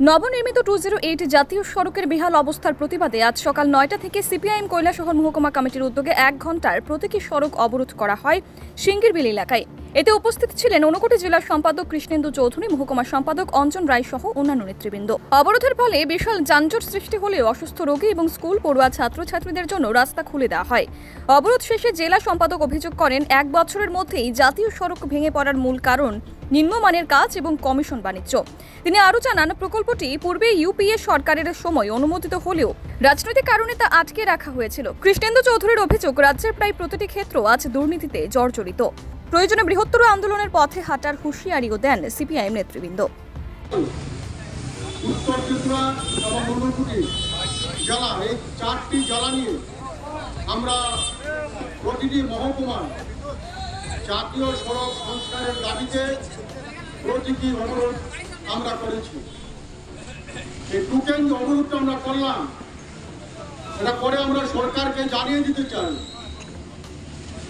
নবনির্মিত two zero eight জাতীয় সড়কের বেহাল অবস্থার প্রতিবাদে আজ সকাল নয়টা থেকে সিপিআইএম কৈলাসহর মহকুমা কমিটির উদ্যোগে এক ঘণ্টার প্রতীকী সড়ক অবরোধ করা হয় সিঙ্গিরবিল এলাকায়। এতে উপস্থিত ছিলেন অনুকোটি জেলার সম্পাদক কৃষ্ণেন্দু চৌধুরী, মহকুমা সম্পাদক অঞ্জন রায় সহ অন্যান্য নেতৃবৃন্দ। অবরোধের ফলে বিশাল যানজট সৃষ্টি হলেও অসুস্থ রোগী এবং স্কুল পড়ুয়া ছাত্রছাত্রীদের জন্য রাস্তা খুলে দেওয়া হয়। অবরোধ শেষে জেলা সম্পাদক অভিযোগ করেন, এক বছরের মধ্যেই জাতীয় সড়ক ভেঙে পড়ার মূল কারণ নিম্নমানের কাজ এবং কমিশন বাণিজ্য। তিনি আরও জানান, প্রকল্পটি পূর্বে ইউপিএ সরকারের সময় অনুমোদিত হলেও রাজনৈতিক কারণে তা আটকে রাখা হয়েছিল। কৃষ্ণেন্দু চৌধুরীর অভিযোগ, রাজ্যের প্রায় প্রতিটি ক্ষেত্র আজ দুর্নীতিতে জর্জরিত। প্রয়োজনে বৃহত্তর আন্দোলনের পথে হাঁটার হুঁশিয়ারিও দেন সিপিআইএম নেতৃবৃন্দ। আমরা সড়ক সংস্কারের দাবিতে আমরা করেছি। আমরা করলাম করে আমরা সরকারকে জানিয়ে দিতে চাই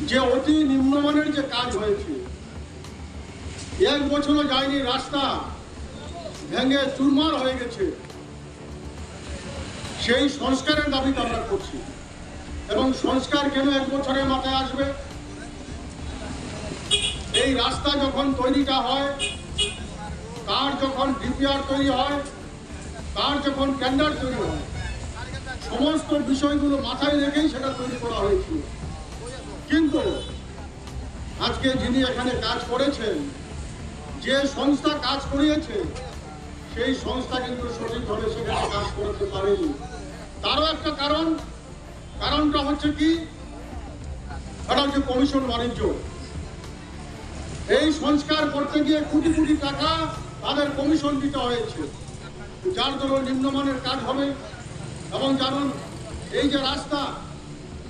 যে অতি নিম্নমানের যে কাজ হয়েছে। এক বছরও যায়নি রাস্তা। ভেঙে চুরমার হয়ে গেছে। সেই সংস্কারের দাবিতে আমরা করছি। এবং সংস্কার কেন এক বছরের মাথায় আসবে? এই রাস্তা যখন তৈরিটা হয়, তার যখন ডিপিআর তৈরি হয়, তার যখন টেন্ডার তৈরি হয়, সমস্ত বিষয়গুলো মাথায় রেখেই সেটা তৈরি করা হয়েছিল। আজকে যিনি এখানে কাজ করেছেন, যে সংস্থা কাজ করিয়েছে, সেই সংস্থা কিন্তু সঠিকভাবে সেখানে কাজ করতে পারেনি। তারও একটা কারণ, কারণটা হচ্ছে কি? সেটা হচ্ছে কমিশন বাণিজ্য। এই সংস্কার করতে গিয়ে কোটি কোটি টাকা তাদের কমিশন দিতে হয়েছে। যার জন্য নিম্নমানের কাজ হবে। এবং জানুন, এই যে রাস্তা,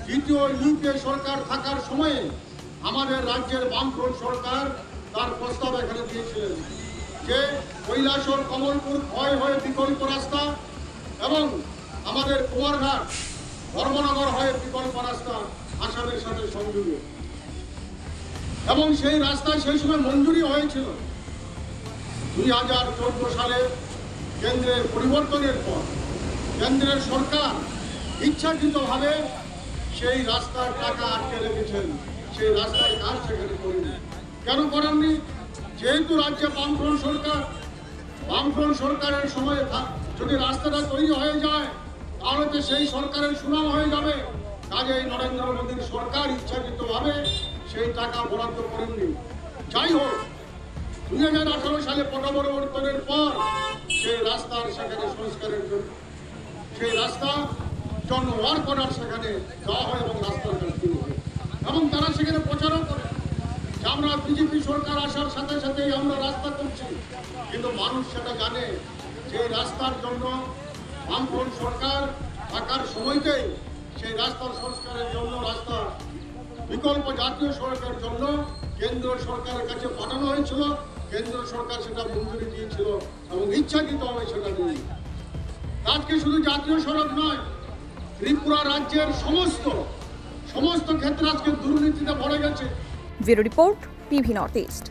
দ্বিতীয় ইউপিএ সরকার থাকার সময়ে আমাদের রাজ্যের বামফ্রন্ট সরকার তার প্রস্তাব এখানে দিয়েছিলেন যে কৈলাসর কমলপুর ক্ষয় হয়ে বিকল্প রাস্তা এবং আমাদের কুমারঘাট ধর্মনগর হয়ে বিকল্প রাস্তা আসামের সাথে সংযোগে এবং সেই রাস্তায় সেই সময় মঞ্জুরি হয়েছিল। দুই হাজার চোদ্দ সালে কেন্দ্রের পরিবর্তনের পর কেন্দ্রের সরকার ইচ্ছাকৃতভাবে সেই রাস্তার টাকা আটকে রেখেছেন। সেই রাস্তার কাজ সেখানে করেনি কেন করেননি যেহেতু রাজ্যে বামফ্রন্ট সরকার, বামফ্রন্ট সরকারের সময় যদি রাস্তাটা তৈরি হয়ে যায়, তাহলে তো সেই সরকারের সুনাম হয়ে যাবে। কাজে নরেন্দ্র মোদীর সরকার ইচ্ছাকৃতভাবে সেই টাকা বরাদ্দ করেননি। যাই হোক, দুই হাজার আঠারো সালে পটপরিবর্তনের পর সেই রাস্তার সেখানে সংস্কারের জন্য সেই রাস্তা জন্য ওয়ার্ক অর্ডার সেখানে দেওয়া হয় এবং রাস্তার কাজ এবং তারা সেখানে প্রচারও করে। যে আমরা বিজেপি সরকার আসার সাথে সাথেই আমরা রাস্তা করছি কিন্তু মানুষ সেটা জানে যে রাস্তার জন্য বামফ্রন্ট সরকার থাকার সময়তেই সেই রাস্তার সংস্কারের জন্য রাস্তা বিকল্প জাতীয় সড়কের জন্য কেন্দ্র সরকারের কাছে পাঠানো হয়েছিল। কেন্দ্র সরকার সেটা মঞ্জুরি দিয়েছিল এবং ইচ্ছাকৃতভাবে সেটা নেই আজকে শুধু জাতীয় সড়ক নয়, ত্রিপুরা রাজ্যের সমস্ত সমস্ত ক্ষেত্রে আজকে দুর্নীতিতে ভরে গেছে। Bureau report TV north east.